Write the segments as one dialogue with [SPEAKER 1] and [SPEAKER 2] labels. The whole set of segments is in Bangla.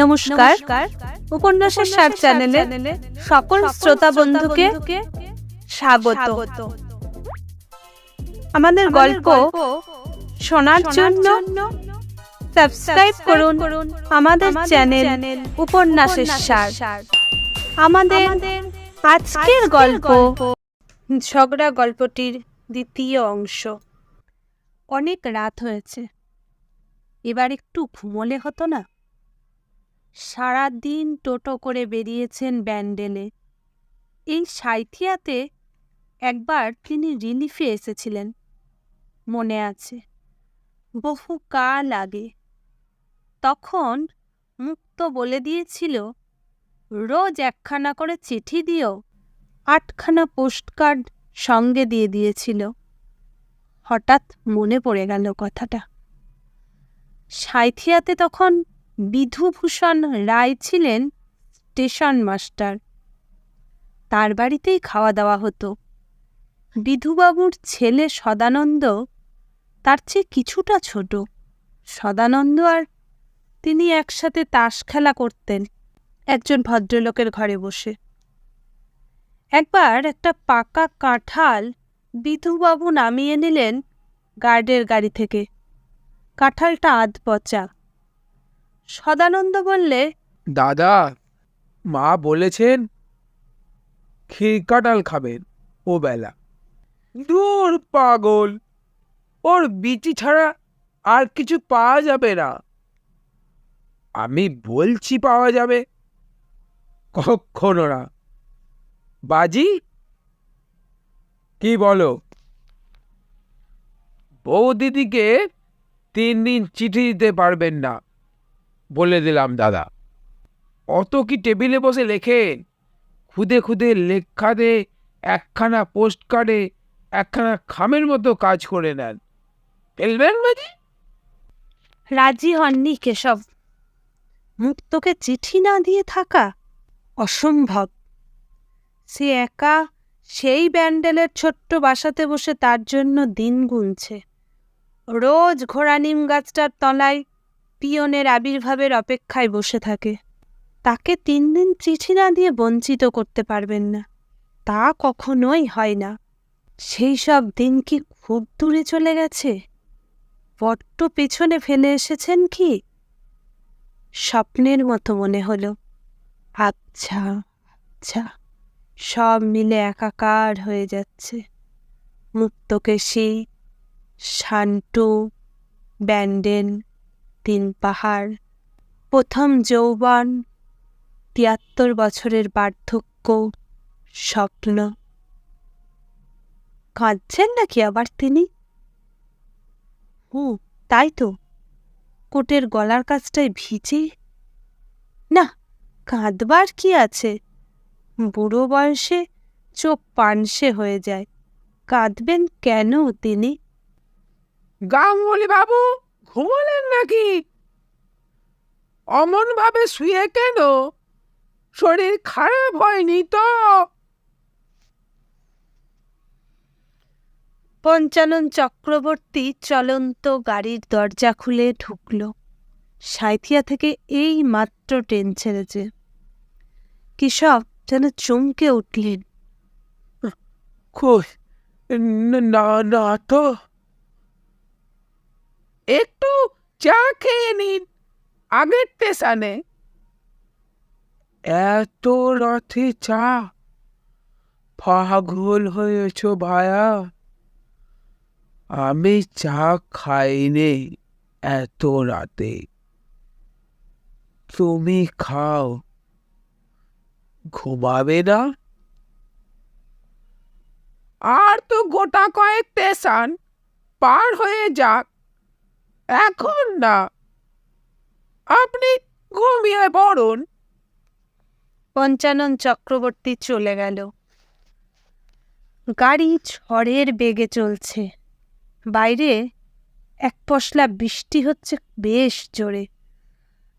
[SPEAKER 1] নমস্কার। উপন্যাসের সার চ্যানেলে সকল শ্রোতা বন্ধুকে স্বাগত। আমাদের গল্প শোনার জন্য সাবস্ক্রাইব করুন আমাদের চ্যানেল উপন্যাসের সার। আমাদের আজকের গল্প। ঝগড়া গল্পটির দ্বিতীয় অংশ। অনেক রাত হয়েছে। এবার একটু ঘুমোলে হতো না? সারা দিন টোটো করে বেরিয়েছেন ব্যান্ডেলে। এই সাইথিয়াতে একবার তিনি রিলিফে এসেছিলেন, মনে আছে। বহু কাল আগে। তখন মুক্ত বলে দিয়েছিল, রোজ একখানা করে চিঠি দিও, আটখানা পোস্টকার্ড সঙ্গে দিয়ে দিয়েছিল। হঠাৎ মনে পড়ে গেল কথাটা। সাঁইথিয়াতে তখন বিধুভূষণ রায় ছিলেন স্টেশন মাস্টার। তার বাড়িতেই খাওয়া দাওয়া হতো। বিধুবাবুর ছেলে সদানন্দ তার চেয়ে কিছুটা ছোট। সদানন্দ আর তিনি একসাথে তাস খেলা করতেন একজন ভদ্রলোকের ঘরে বসে। একবার একটা পাকা কাঁঠাল বিধুবাবু নামিয়ে নিলেন গার্ডের গাড়ি থেকে। কাঁঠালটা আধ পচা সদানন্দ বললে,
[SPEAKER 2] দাদা, মা বলেছেন ক্ষীর খাবেন ও বেলা দূর পাগল, ওর বিচি ছাড়া আর কিছু পাওয়া যাবে না। আমি বলছি পাওয়া যাবে? কখনো না। বাজি, কি বলো? বৌদিদিকে তিন দিন চিঠি দিতে পারবেন না। বলে দিলাম, দাদা। অত কি টেবিলে বসে লেখেন? খুদে খুদে লেখাতে একখানা পোস্ট কার্ডে একখানা খামের মতো কাজ করে নেন। ফেলবেন মাঝি
[SPEAKER 1] রাজি হননি কেশব। মুক্তকে চিঠি না দিয়ে থাকা অসম্ভব। সে একা সেই ব্যান্ডেলের ছোট্ট বাসাতে বসে তার জন্য দিন গুনছে। রোজ ঘোড়া নিম গাছটার তলায় পিয়নের আবির্ভাবের অপেক্ষায় বসে থাকে। তাকে তিন দিন চিঠি না দিয়ে বঞ্চিত করতে পারবেন না। তা কখনোই হয় না। সেই সব দিন কি খুব দূরে চলে গেছে? বড্ড পেছনে ফেলে এসেছেন কি? স্বপ্নের মতো মনে হলো। আচ্ছা আচ্ছা সব মিলে একাকার হয়ে যাচ্ছে। মুক্তকেশী, শান্টু, ব্যান্ডেন তিন পাহাড়। প্রথম যৌবন, তিয়াত্তর বছরের বার্ধক্য, স্বপ্ন। কাঁদছেন নাকি আবার তিনি? হুঁ, তাই তো। কোটের গলার কাছটায় ভিজে। না, কাঁদবার কি আছে? বুড়ো বয়সে চোখ পানসে হয়ে যায়। কাঁদবেন কেন তিনি?
[SPEAKER 2] গাঙ্গুলি বাবু! ঘুমালেন নাকি? অমন ভাবে শুয়ে কেন? শরীর খারাপ হয়নি তো।
[SPEAKER 1] পঞ্চানন চক্রবর্তী চলন্ত গাড়ির দরজা খুলে ঢুকল। সাঁইথিয়া থেকে এই মাত্র ট্রেন ছেড়েছে। কেশব যেন চমকে উঠলেন।
[SPEAKER 2] কই? না না তো। একটু চা খেয়ে নিন। আগের স্টেশনে এত রাতে চা? পাগল হয়েছ ভায়া। আমি চা খাইনি এত রাতে। তুমি খাও। ঘুমাবে না? আর তো গোটা কয়েক স্টেশন পার হয়ে যাক। এখন না। আপনি ঘুমিয়ে পড়ুন।
[SPEAKER 1] পঞ্চানন চক্রবর্তী চলে গেল। গাড়ি ঝড়ের বেগে চলছে। বাইরে এক পশলা বৃষ্টি হচ্ছে বেশ জোরে।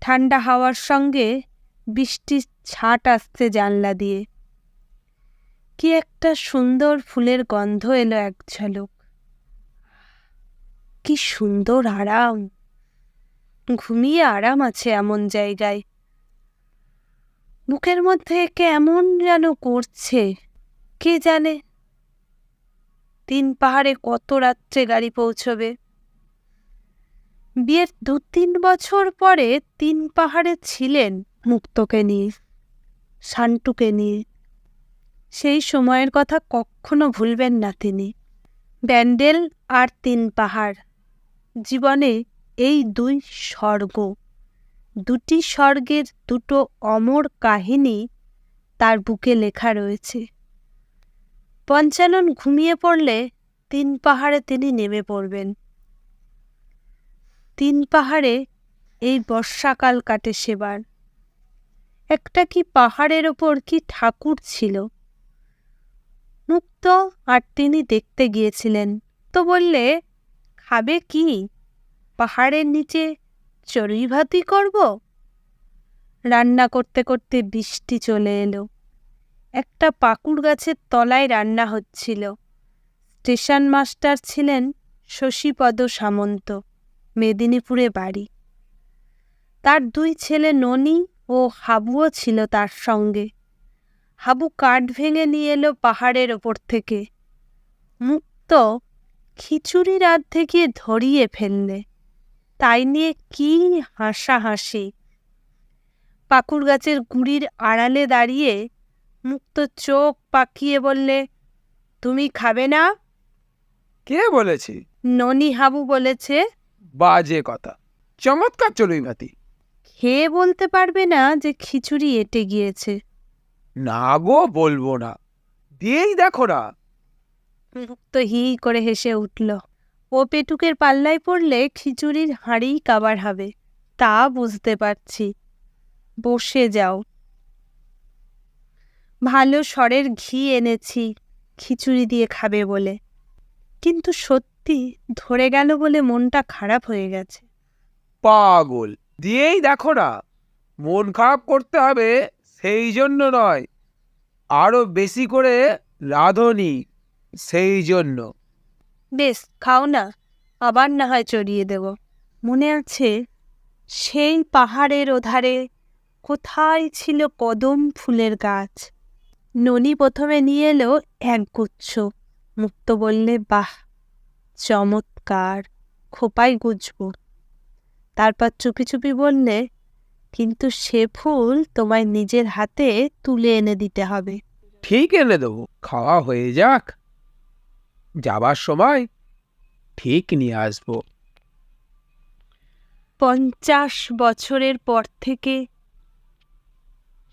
[SPEAKER 1] ঠান্ডা হাওয়ার সঙ্গে বৃষ্টির ছাট আসছে জানলা দিয়ে। কি একটা সুন্দর ফুলের গন্ধ এলো এক ঝলক। কি সুন্দর আরাম। ঘুমিয়ে আরাম আছে এমন জায়গায়। বুকের মধ্যে কেমন যেন করছে, কে জানে? তিন পাহাড়ে কত রাত্রে গাড়ি পৌঁছবে। বিয়ের দু তিন বছর পরে তিন পাহাড়ে ছিলেন মুক্তকে নিয়ে শান্টুকে নিয়ে। সেই সময়ের কথা কখনো ভুলবেন না তিনি। ব্যান্ডেল আর তিন পাহাড়। জীবনে এই দুই স্বর্গ। দুটি স্বর্গের দুটো অমর কাহিনী তার বুকে লেখা রয়েছে। পঞ্চানন ঘুমিয়ে পড়লে তিন পাহাড়ে তিনি নেমে পড়বেন। তিন পাহাড়ে এই বর্ষাকাল কাটে সেবার। একটা কি পাহাড়ের ওপর কি ঠাকুর ছিল? মুক্ত আর তিনি দেখতে গিয়েছিলেন। তো বললে খাবে কি? পাহাড়ের নিচে চড়ুই ভাতি করব? রান্না করতে করতে বৃষ্টি চলে এলো। একটা পাকুড় গাছের তলায় রান্না হচ্ছিল। স্টেশন মাস্টার ছিলেন শশীপদ সামন্ত, মেদিনীপুরে বাড়ি। তার দুই ছেলে ননি ও হাবুও ছিল তার সঙ্গে। হাবু কাঠ ভেঙে নিয়ে এলো পাহাড়ের ওপর থেকে। মুক্ত খিচুড়ি রাত থেকে ধরিয়ে ফেললে। তাই নিয়ে কি হাসাহাসি। পাকুড় গাছের গুড়ির আড়ালে দাঁড়িয়ে মুক্ত চোখ পাকিয়ে বললে তুমি খাবে না?
[SPEAKER 2] কে বলেছি?
[SPEAKER 1] ননি হাবু বলেছে
[SPEAKER 2] বাজে কথা। চমৎকার চড়ুই ভাতি
[SPEAKER 1] খেয়ে বলতে পারবে না যে খিচুড়ি এঁটে গিয়েছে?
[SPEAKER 2] না গো বলব না। দিয়েই দেখো না।
[SPEAKER 1] মুক্ত হি করে হেসে উঠল। ও পেটুকের পাল্লায় পড়লে খিচুড়ির হাঁড়িই কাবার হবে, তা বুঝতে পারছি। বসে যাও। ভালো স্বরের ঘি এনেছি, খিচুড়ি দিয়ে খাবে বলে। কিন্তু সত্যি ধরে গেল বলে মনটা খারাপ হয়ে গেছে।
[SPEAKER 2] পাগল, দিয়েই দেখো না। মন খারাপ করতে হবে, সেই জন্য নয়। আরও বেশি করে রাঁধনি সেই জন্য
[SPEAKER 1] বেশ খাও না আবার না হয় চড়িয়ে দেব। মনে আছে সেই পাহাড়ের ওধারে কোথায় ছিল কদম ফুলের গাছ। ননি প্রথমে নিয়ে এলো এক গুচ্ছ মুক্ত বললে বাহ চমৎকার খোপায় গুজব। তারপর চুপি চুপি বললে কিন্তু সে ফুল তোমায় নিজের হাতে তুলে এনে দিতে হবে।
[SPEAKER 2] ঠিক এনে দেবো খাওয়া হয়ে যাক। যাবার সময় ঠিক নিয়ে আসব।
[SPEAKER 1] পঞ্চাশ বছরের পর থেকে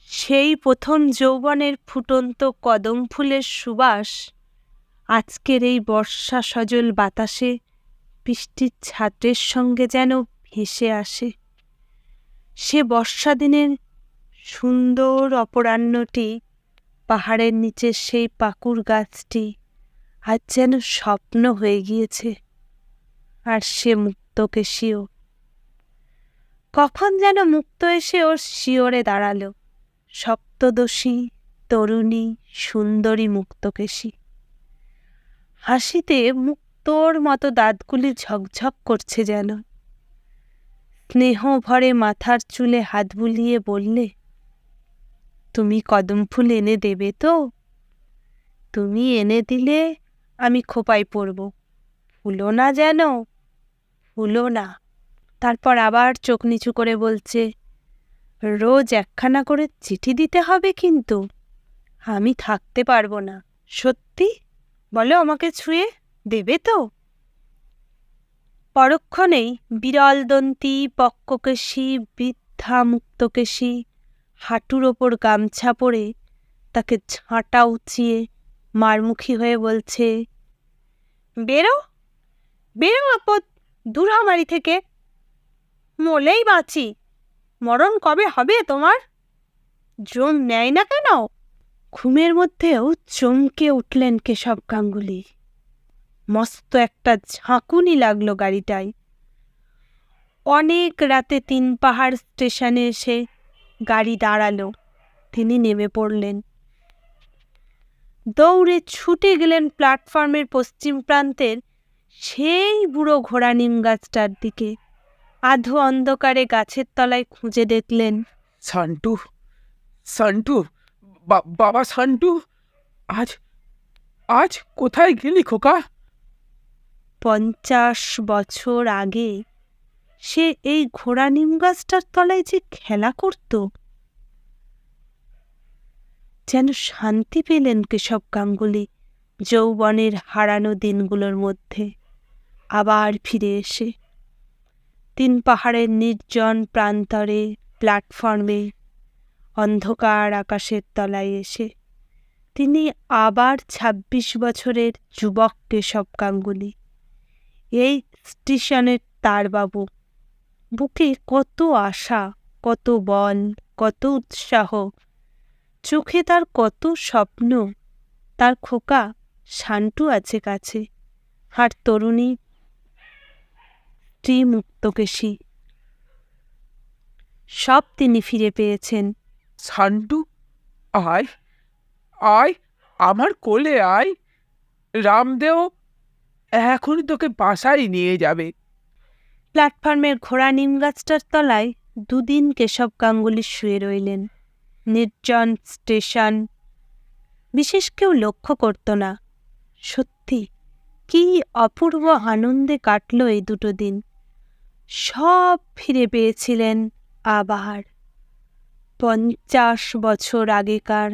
[SPEAKER 1] সেই প্রথম যৌবনের ফুটন্ত কদম ফুলের সুবাস আজকের এই বর্ষা সজল বাতাসে বৃষ্টির ছাটের সঙ্গে যেন ভেসে আসে। সে বর্ষা দিনের সুন্দর অপরাহ্নটি পাহাড়ের নিচে সেই পাকুর গাছটি আজ যেন স্বপ্ন হয়ে গিয়েছে। আর সে মুক্তকেশীও কখন যেন মুক্ত এসে ওর শিওরে দাঁড়াল। সপ্তদশী, তরুণী, সুন্দরী মুক্তকেশী হাসিতে মুক্তোর মতো দাঁতগুলি ঝকঝক করছে যেন। স্নেহ ভরে মাথার চুলে হাত বুলিয়ে বললে, তুমি কদম ফুল এনে দেবে তো? তুমি এনে দিলে আমি খোপায় পড়ব। ফুলো না যেন, ফুলো না। তারপর আবার চোখ নিচু করে বলছে, রোজ একখানা করে চিঠি দিতে হবে কিন্তু। আমি থাকতে পারব না। সত্যি? বলো আমাকে ছুঁয়ে, দেবে তো? পরক্ষণেই বিরলদন্তি, পক্ককেশী বৃদ্ধা মুক্তকেশী হাঁটুর ওপর গামছা পরে তাকে ঝাঁটা উঁচিয়ে মারমুখী হয়ে বলছে, বেরো বেরো আপদ দূর থেকে। মলেই বাঁচি। মরণ কবে হবে তোমার? জম নেয় না কেন? ঘুমের মধ্যেও চমকে উঠলেন কেশব গাঙ্গুলি। মস্ত একটা ঝাঁকুনি লাগল গাড়িটায়। অনেক রাতে তিন পাহাড় স্টেশনে এসে গাড়ি দাঁড়াল। তিনি নেমে পড়লেন। দৌড়ে ছুটে গেলেন প্ল্যাটফর্মের পশ্চিম প্রান্তের সেই বুড়ো ঘোড়া নিম গাছটার দিকে। আধো অন্ধকারে গাছের তলায় খুঁজে দেখলেন।
[SPEAKER 2] সান্টু সান্টু বাবা সান্টু আজ আজ কোথায় গেলি খোকা?
[SPEAKER 1] পঞ্চাশ বছর আগে সে এই ঘোড়া নিম গাছটার তলায় যে খেলা করত যেন শান্তি পেলেন কেশব গাঙ্গুলি যৌবনের হারানো দিনগুলোর মধ্যে। আবার ফিরে এসে তিন পাহাড়ের নির্জন প্রান্তরে, প্ল্যাটফর্মে, অন্ধকার আকাশের তলায় এসে তিনি আবার ছাব্বিশ বছরের যুবক কেশব গাঙ্গুলি। এই স্টেশনের তারবাবু, বুকে কত আশা, কত বল, কত উৎসাহ চোখে তার কত স্বপ্ন তার খোকা শান্টু আছে কাছে। আর তরুণী স্ত্রী মুক্তকেশী সব তিনি ফিরে পেয়েছেন।
[SPEAKER 2] সান্টু আয় আয় আমার কোলে আয়। রামদেও এখনই তোকে বাসায় নিয়ে যাবে।
[SPEAKER 1] প্ল্যাটফর্মের ঘোড়া নিম গাছটার তলায় দুদিন কেশব গাঙ্গুলি শুয়ে রইলেন। নির্জন স্টেশন। বিশেষ কেউ লক্ষ্য করত না। সত্যি, কি অপূর্ব আনন্দে কাটল এই দুটো দিন। সব ফিরে পেয়েছিলেন আবার। পঞ্চাশ বছর আগেকার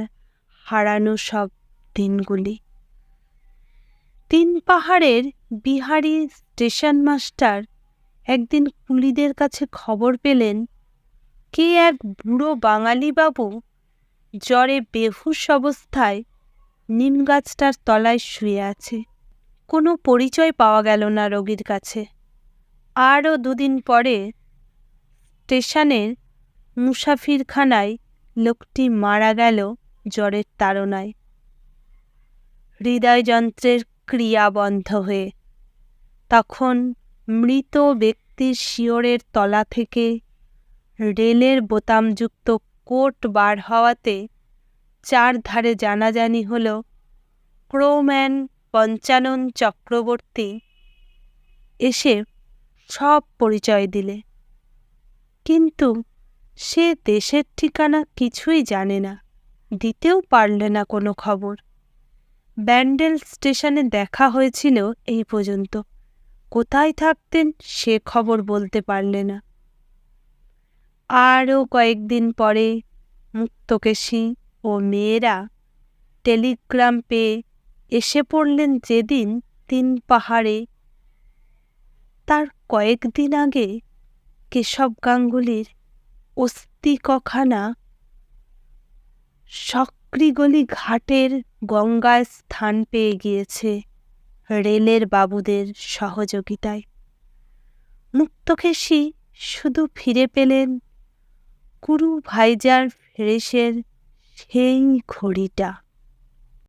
[SPEAKER 1] হারানো সব দিনগুলি। তিন পাহাড়ের বিহারি স্টেশন মাস্টার একদিন কুলিদের কাছে খবর পেলেন, কে এক বুড়ো বাঙালি বাবু জ্বরে বেহুশ অবস্থায় নিম গাছটার তলায় শুয়ে আছে। কোনো পরিচয় পাওয়া গেল না রোগীর কাছে। আরও দুদিন পরে স্টেশনের মুসাফিরখানায় লোকটি মারা গেল জ্বরের তাড়নায়। হৃদয়যন্ত্রের ক্রিয়া বন্ধ হয়ে তখন মৃত ব্যক্তির শিওরের তলা থেকে রেলের বোতামযুক্ত কোট বার হওয়াতে চারধারে জানাজানি হল ক্রোম্যান পঞ্চানন চক্রবর্তী এসে সব পরিচয় দিলে। কিন্তু সে দেশের ঠিকানা কিছুই জানে না, দিতেও পারলে না কোনো খবর। ব্যান্ডেল স্টেশনে দেখা হয়েছিল এই পর্যন্ত। কোথায় থাকতেন সে খবর বলতে পারলে না। আরও কয়েকদিন পরে মুক্তকেশী ও মেয়েরা টেলিগ্রাম পেয়ে এসে পড়লেন যেদিন তিন পাহাড়ে। তার কয়েকদিন আগে কেশব গাঙ্গুলির অস্থি কখানা সক্রিগলি ঘাটের গঙ্গায় স্থান পেয়ে গিয়েছে রেলের বাবুদের সহযোগিতায়। মুক্তকেশী শুধু ফিরে পেলেন কুরু ভাইজার ফ্রেশের সেই ঘড়িটা।